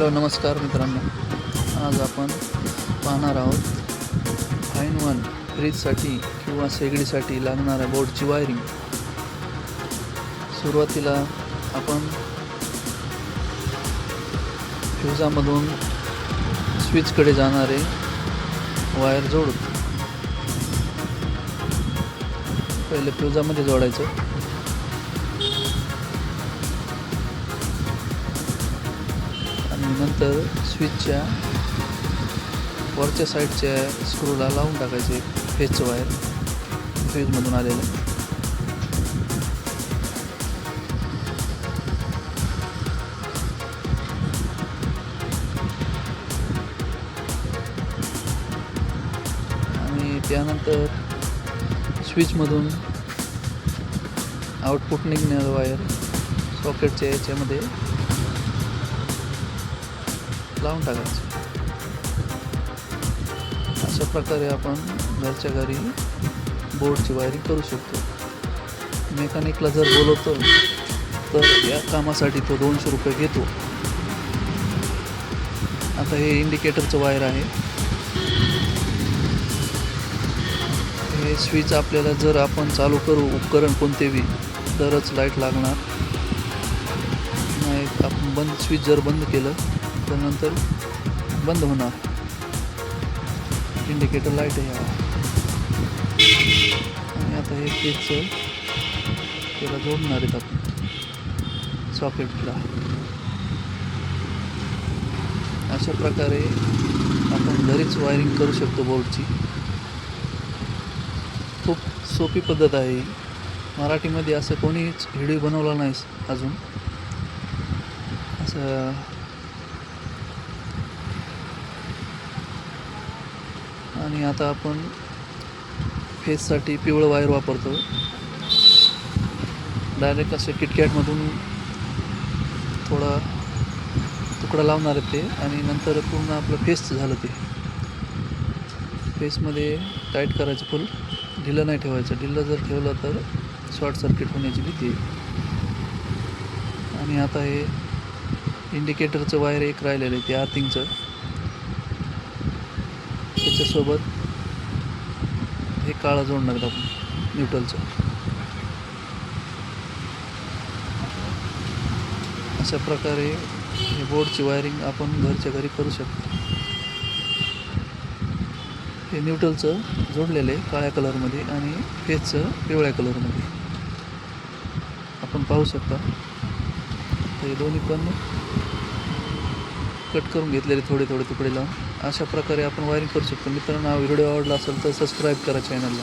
Hello नमस्कार मित्रांनो. आज आपण पाहणार आहोत फाईन वन फ्रीजसाठी किंवा शेगडीसाठी लागणाऱ्या बोर्डची वायरिंग सुरुवातीला आपण फ्युजामधून स्विचकडे जाणारे वायर जोडू. पहिले फ्युजामध्ये जोडायचं. नंतर स्विचच्या वरच्या साईडच्या स्क्रूला लावून टाकायचे फेजचं वायर फ्यूजमधून आलेलं. आणि त्यानंतर स्विचमधून आउटपुट निघणारं वायर सॉकेटच्या याच्यामध्ये. लावून टाकायचं. अशा प्रकारे आपण घरच्या घरी बोर्डची वायरिंग करू शकतो. मेकॅनिकला जर बोलवतो तर या कामासाठी तो दोनशे रुपये घेतो. आता हे इंडिकेटरचं वायर आहे. हे स्विच आपल्याला जर आपण चालू करू उपकरण कोणते बी तरच लाइट लागणार. नाही आपण बंद स्विच जर बंद केलं तर नंतर बंद होणार. इंडिकेटर लाइट आहे आणि आता हे पेजचं त्याला जोडणार आहेत आपण. सॉकेटला अशा प्रकारे आपण घरीच वायरिंग करू शकतो बोर्डची खूप सोपी पद्धत आहे मराठीमध्ये असं कोणीच व्हिडिओ बनवला नाही अजून. असं आणि आता आपण फेससाठी पिवळं वायर वापरतो. डायरेक्ट असे किटकॅटमधून थोडा तुकडा लावणार आहे ते आणि नंतर पूर्ण आपलं फेसचं झालं ते. फेसमध्ये टाईट करायचं फुल ढिलं नाही ठेवायचं. ढिलं जर ठेवलं तर शॉर्ट सर्किट होण्याची भीती आहे. आणि आता हे इंडिकेटरचं वायर एक राहिलेलं आहे ते आर्थिंगचं त्याच्यासोबत हे काळं जोडणार आहेत आपण न्यूट्रलचं. अशा प्रकारे हे बोर्डची वायरिंग आपण घरच्या घरी करू शकतो. हे न्यूट्रलचं जोडलेलं आहे काळ्या कलरमध्ये आणि फेसचं पिवळ्या कलरमध्ये. आपण पाहू शकता. हे दोन्ही पण कट करून घेतलेले थोडे थोडे तुकडे लावून. अशा प्रकारे आपण वायरिंग करू शकतो. मित्रांनो हा व्हिडिओ आवडला असेल तर सबस्क्राईब करा चॅनलला